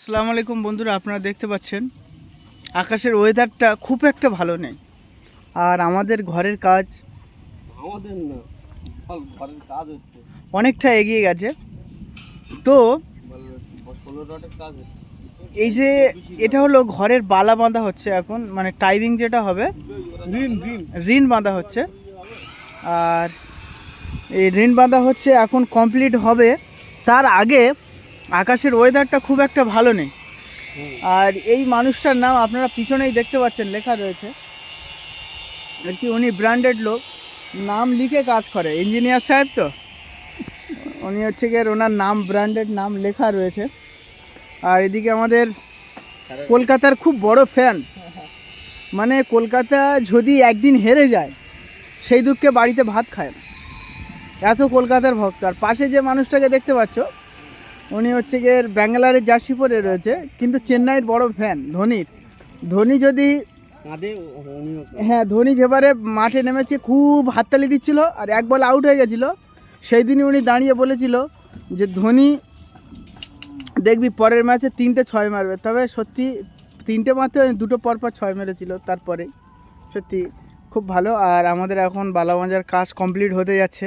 আসসালামু আলাইকুম বন্ধুরা আপনারা দেখতে পাচ্ছেন আকাশের ওয়েদারটা খুব একটা ভালো নেই। আর আমাদের ঘরের কাজ আমাদের না ঘরের কাজ হচ্ছে। অনেকটা এগিয়ে গেছে। তো এই যে এটা হলো ঘরের বালা বাঁধা হচ্ছে এখন মানে টাইমিং যেটা হবে ঋণ বাঁধা হচ্ছে। আর এই ঋণ বাঁধা হচ্ছে এখন কমপ্লিট হবে তার আগে আকাশের ওয়েদারটা খুব একটা ভালো নেই। আর এই মানুষটার নাম আপনারা পিছনেই দেখতে পাচ্ছেন লেখা রয়েছে। আর কি উনি ব্র্যান্ডেড লোক নাম লিখে কাজ করে। ইঞ্জিনিয়ার সাহেব তো? উনি হচ্ছে গিয়ে ওনার নাম ব্র্যান্ডেড নাম লেখা রয়েছে। আর এদিকে আমাদের কলকাতার খুব বড় ফ্যান মানে কলকাতা যদি একদিন হেরে যায় সেই দুঃখে বাড়িতে ভাত খায় না। এত কলকাতার ভক্ত। আর পাশে যে মানুষটাকে দেখতে পাচ্ছ উনি হচ্ছে গিয়ে ব্যাঙ্গালোরের জার্সি পরে রয়েছে কিন্তু চেন্নাইয়ের বড় ফ্যান ধোনির। ধোনি যদি হ্যাঁ ধোনি যেবারে মাঠে নেমেছে খুব হাততালি দিচ্ছিল আর এক বল আউট হয়ে গেছিল। সেই দিনই উনি দাঁড়িয়ে বলেছিল যে ধোনি দেখবি পরের ম্যাচে তিনটে ছয় মারবে। তবে সত্যি তিনটে মারতে দুটো পর পর ছয় মেরেছিল তারপরে। সত্যি খুব ভালো। আর আমাদের এখন বালামাজার কাজ কমপ্লিট হতে যাচ্ছে।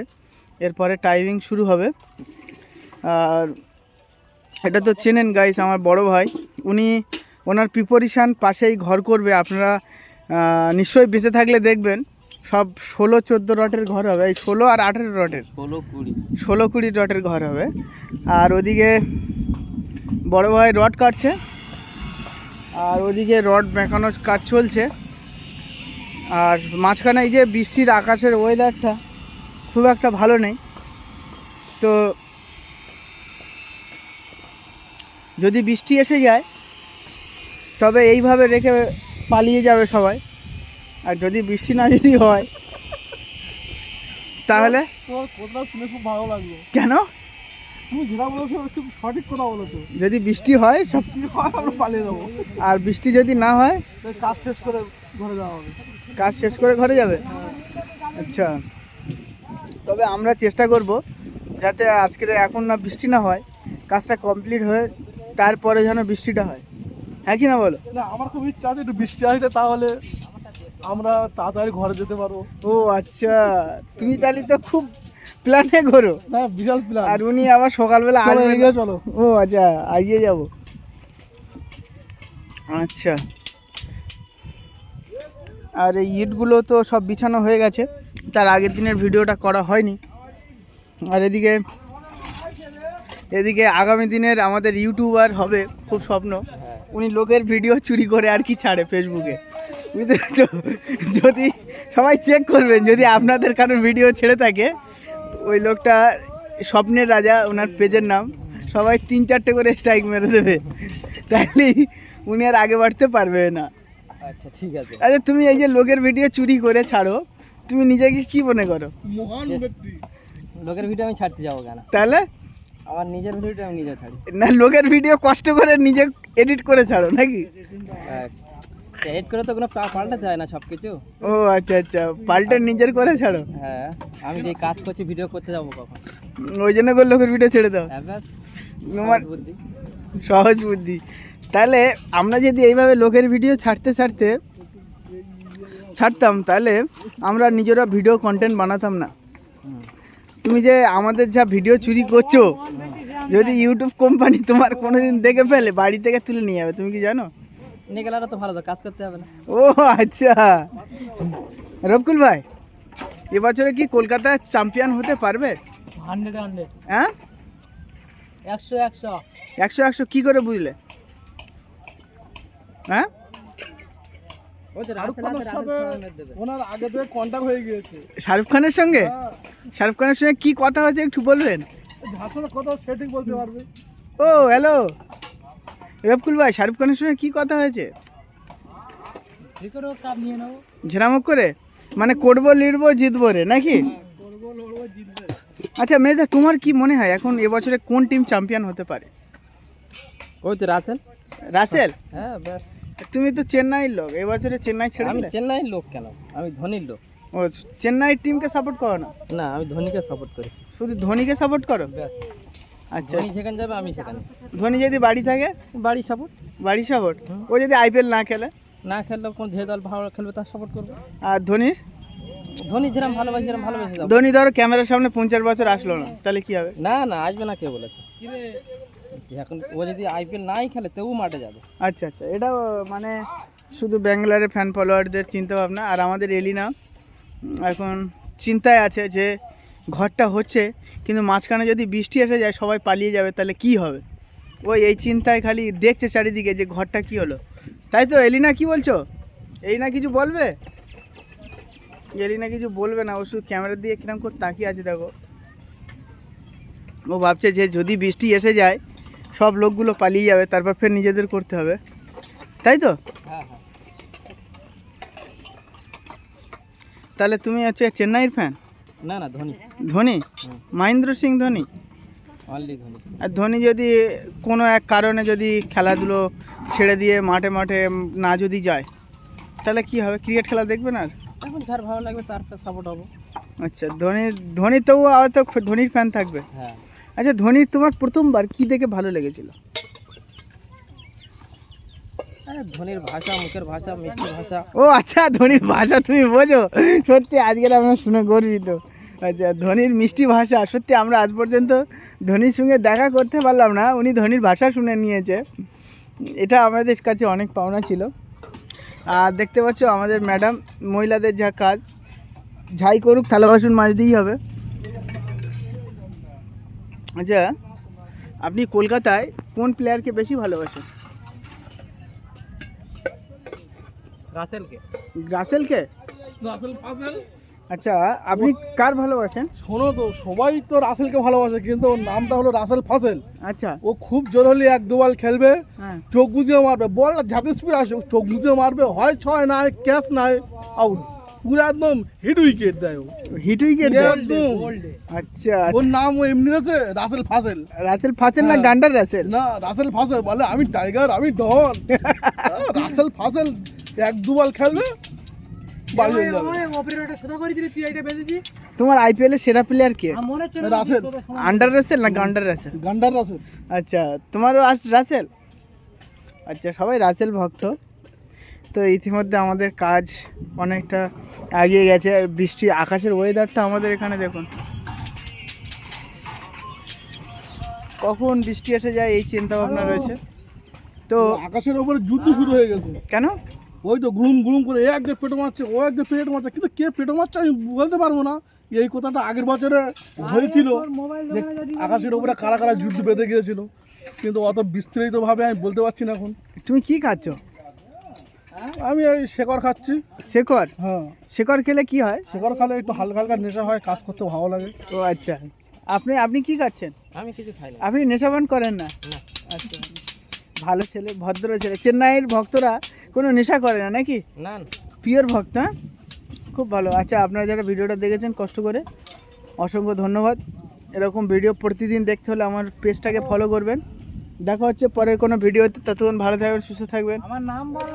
এরপরে টাইমিং শুরু হবে। আর এটা তো চেনেন গাইস আমার বড় ভাই। উনি ওনার প্রিপারেশান পাশেই ঘর করবে। আপনারা নিশ্চয়ই বেঁচে থাকলে দেখবেন। সব ষোলো চোদ্দ রটের ঘর হবে। এই ষোলো আর আঠেরো রটের। ষোলো কুড়ি। ষোলো কুড়ি রটের ঘর হবে। আর ওদিকে বড় ভাই রড কাটছে। আর ওদিকে রড মেকানোর কাজ চলছে। আর মাঝখানে এই যে বৃষ্টির আকাশের ওয়েদারটা খুব একটা ভালো নেই। তো যদি বৃষ্টি এসে যায় তবে এইভাবে রেখে পালিয়ে যাবে সবাই। আর যদি বৃষ্টি না যদি হয় তাহলে? শুনে খুব ভালো লাগল। কেন? তুমি যেটা বলেছ খুব সঠিক কথা বলেছ। যদি বৃষ্টি হয় সব হয় আমরা পালিয়ে যাব। আর বৃষ্টি যদি না হয়? কাজ শেষ করে ঘরে যাওয়া হবে। কাজ শেষ করে ঘরে যাবে? আচ্ছা। তবে আমরা চেষ্টা করব যাতে আজকের এখন না বৃষ্টি না হয় কাজটা কমপ্লিট হয়ে তারপরে যেন বৃষ্টিটা হয়। হ্যাঁ কি না বলো? না আমার খুব ইচ্ছা আছে একটু বৃষ্টি আসলে তাহলে আমরা তাড়াতাড়ি ঘরে যেতে পারব। ও আচ্ছা তুমি তাহলে তো খুব প্ল্যানে করো না বিশাল প্ল্যান আর উনি আবার সকালবেলা। এগিয়ে চলো। ও আচ্ছা আগিয়ে যাব। আচ্ছা। আর এই ইটগুলো তো সব বিছানো হয়ে গেছে। তার আগের দিনের ভিডিওটা করা হয়নি। আর এদিকে এদিকে আগামী দিনের আমাদের ইউটিউবার হবে খুব স্বপ্ন। উনি লোকের ভিডিও চুরি করে আর কি ছাড়ে ফেসবুকে বুঝতে তো যদি সবাই চেক করবেন যদি আপনাদের কারোর ভিডিও ছেড়ে থাকে ওই লোকটা স্বপ্নের রাজা ওনার পেজের নাম সবাই তিন চারটে করে স্ট্রাইক মেরে দেবে। তাইলেই উনি আর আগে বাড়তে পারবে না। আচ্ছা ঠিক আছে। আচ্ছা তুমি এই যে লোকের ভিডিও চুরি করে ছাড়ো তুমি নিজেকে কি মনে করো? মহান ব্যক্তি। লোকের ভিডিও আমি ছাড়তে যাব কেন? তাহলে আমার নিজের ভিডিওটা আমি নিজে ছাড়ি। না লোকের ভিডিও কষ্ট করে নিজে এডিট করে ছাড়ো নাকি? এডিট করে তো কোনো পাল্টাতে হয় না সব কিছু ও আচ্ছা আচ্ছা পাল্টে নিজের করে ছাড়ো? হ্যাঁ আমি যে কাজ করছি ভিডিও করতে যাব কখন? ওই জন্য করে লোকের ভিডিও ছেড়ে দাও। হ্যাঁ তোমার সহজ বুদ্ধি। সহজ বুদ্ধি। তাহলে আমরা যদি এইভাবে লোকের ভিডিও ছাড়তে ছাড়তে ছাড়তাম তাহলে আমরা নিজেরা ভিডিও কন্টেন্ট বানাতাম না। তুমি যে আমাদের যা ভিডিও চুরি করছ যদি ইউটিউব কোম্পানি তোমার কোনোদিন দেখে ফেলে বাড়ি থেকে তুলে নিয়ে যাবে তুমি কি জানো? নিয়ে গেলে তো ভালো তো কাজ করতে হবে না। ও আচ্ছা। রবকুল ভাই এবছরে কি কলকাতা চ্যাম্পিয়ন হতে পারবে? হান্ড্রেড হান্ড্রেড হ্যাঁ? একশো একশো। একশো একশো কি করে বুঝলে? হ্যাঁ? শাহরুখ খানের রাসেল সাথে আহমেদ দেবে। ওনার আগে থেকে কন্ট্যাক্ট হয়ে গিয়েছে। শাহরুখ খানের সঙ্গে? শাহরুখ খানের সঙ্গে কি কথা হয়েছে একটু বলবেন? কথা সেটিং বলতে পারবে। ও হ্যালো রবকুল ভাই শাহরুখ খানের সঙ্গে কি কথা হয়েছে? ঝেরামক করে? মানে করব লিড়বো জিতবো রে নাকি? জিতবে। আচ্ছা মেজা তোমার কি মনে হয় এখন এবছরে কোন টিম চ্যাম্পিয়ন হতে পারে? ওই তো রাসেল। রাসেল? হ্যাঁ ব্যাস। তুমি তো চেন্নাইয়ের লোক এবছরে চেন্নাই ছেড়ে আমি দিলে? চেন্নাইয়ের লোক কেন? আমি ধোনির লোক। ও চেন্নাই টিমকে সাপোর্ট করো না? না আমি ধোনিকে সাপোর্ট করি। শুধু ধোনিকে সাপোর্ট করো? ব্যাস। আচ্ছা। ধোনি যেখানে যাবে আমি সেখানে। ধোনি যদি বাড়ি থাকে? বাড়ির সাপোর্ট বাড়ি সাপোর্ট ও যদি আইপিএল না খেলে? না খেললেও কোন যে দল ভালো খেলবে তার সাপোর্ট করবে। আর ধোনির? ধোনি যেরকম ভালোবাসি সেরকম ভালোবেসে যাব। ধোনি ধরো ক্যামেরার সামনে পঞ্চাশ বছর আসলো না তাহলে কি হবে? না না আসবে না কে বলেছে? এখন ও যদি আইপিএল নাই খেলে তবু মাঠে যাবে। আচ্ছা আচ্ছা। এটা মানে শুধু ব্যাঙ্গালোরের ফ্যান ফলোয়ারদের চিন্তা ভাবনা আর আমাদের এলিনা এখন চিন্তায় আছে যে ঘরটা হচ্ছে, কিন্তু মাঝখানে যদি বৃষ্টি এসে যায়, সবাই পালিয়ে যাবে, তাহলে কি হবে? ওই এই চিন্তায় খালি দেখছে চারিদিকে যে ঘরটা কি হলো। তাই তো, এলিনা, কি বলছো? এলিনা, কিছু বলবে? এলিনা, কিছু বলবে না, ও শুধু ক্যামেরা দিয়ে কিরম করে তাকিয়ে আছে, দেখো। ও ভাবছে যে যদি বৃষ্টি এসে যায় সব লোকগুলো পালিয়ে যাবে তারপর ফের নিজেদের করতে হবে। তাই তো? হ্যাঁ হ্যাঁ। তাহলে তুমি হচ্ছে চেন্নাইয়ের ফ্যান না না ধোনি। ধোনি? মহেন্দ্র সিং ধোনি? আর ধোনি যদি কোনো এক কারণে যদি খেলাধুলো ছেড়ে দিয়ে মাঠে মাঠে না যদি যায় তাহলে কি হবে? ক্রিকেট খেলা দেখবেন আর? এখন যার ভালো লাগবে তার সাপোর্ট হব। আচ্ছা ধোনি ধোনি তবু হয়তো ধোনির ফ্যান থাকবে। হ্যাঁ। আচ্ছা ধোনির তোমার প্রথমবার কি দেখে ভালো লেগেছিল? আরে ধোনির ভাষা মুখের ভাষা মিষ্টি ভাষা। ও আচ্ছা ধোনির ভাষা তুমি বোঝো। সত্যি আজকের আমরা শুনে গর্বিত। আচ্ছা ধোনির মিষ্টি ভাষা সত্যি আমরা আজ পর্যন্ত ধোনির সঙ্গে দেখা করতে পারলাম না। উনি ধোনির ভাষা শুনে নিয়েছে। এটা আমাদের কাছে অনেক পাওনা ছিল। আর দেখতে পাচ্ছ আমাদের ম্যাডাম মহিলাদের যা কাজ ঝাই করুক থালা বাসন মাজতেই হবে। আচ্ছা আপনি কলকাতায় কোন প্লেয়ারকে বেশি ভালোবাসেন? রাসেলকে। রাসেলকে? রাসেল ফাসেল আচ্ছা আপনি কার ভালোবাসেন? শোনো তো সবাই তো রাসেলকে ভালোবাসে কিন্তু ওর নামটা হলো রাসেল ফাসেল আচ্ছা। ও খুব জোর হলে এক দু বল খেলবে হ্যাঁ। চোখ বুঝিয়ে মারবে। বল যাতে স্পিড আসে ও চোখ বুঝিয়ে মারবে হয় ছয় নাই ক্যাচ নাই আউট পুরো একদম হিট উইকেট দেয়? ও হিট উইকেট একদম আচ্ছা। ওর নাম ও এমনি আছে রাসেল ফাসেল রাসেল ফাসেল না হ্যাঁ। গান্ডার রাসেল না রাসেল ফাসেল বলে আমি টাইগার আমি ডন রাসেল ফাসেল এক দু বল খেলবে হয়ে তোমার আইপিএল এর সেরা প্লেয়ার কে? রাসেল আন্ডার রাসেল না গান্ডার রাসেল গান্ডার রাসেল আচ্ছা তোমারও আস রাসেল আচ্ছা সবাই রাসেল ভক্ত। তো ইতিমধ্যে আমাদের কাজ অনেকটা এগিয়ে গেছে। বৃষ্টি আকাশের ওয়েদারটা আমাদের এখানে দেখুন। কখন বৃষ্টি এসে যায় এই চিন্তা ভাবনা রয়েছে। তো আকাশের ওপরে যুদ্ধ শুরু হয়ে গেছে। কেন? ওই তো গুলুম গুলুম করে এ এক যে পেটো মারছে ও এক যে পেট মারছে কিন্তু কে পেটো মারছে আমি বলতে পারব না। এই কথাটা আগের বছরে হয়েছিল যে আকাশের উপরে কারা কারা যুদ্ধ বেঁধে গিয়েছিল। কিন্তু অত বিস্তারিতভাবে আমি বলতে পারছি না এখন। তুমি কি খাচ্ছ? আমি এই শেকর খাচ্ছি। শেখর হ্যাঁ। শেখর খেলে কি হয়? শেকর খালে একটু হালকা হালকা নেশা হয় কাজ করতে ভালো লাগে। ও আচ্ছা। আপনি আপনি কি খাচ্ছেন? আমি কিছু খাই না। আপনি নেশাপান করেন না। আচ্ছা। ভালো ছেলে ভদ্র ছেলে। চেন্নাইয়ের ভক্তরা কোনো নেশা করে না নাকি? না না। পিওর ভক্ত হ্যাঁ? খুব ভালো। আচ্ছা আপনারা যারা ভিডিওটা দেখেছেন কষ্ট করে অসংখ্য ধন্যবাদ। এরকম ভিডিও প্রতিদিন দেখতে হলে আমার পেজটাকে ফলো করবেন। দেখা হচ্ছে পরের কোনো ভিডিওতে। ততক্ষণ ভালো থাকবেন সুস্থ থাকবেন। আমার নাম বল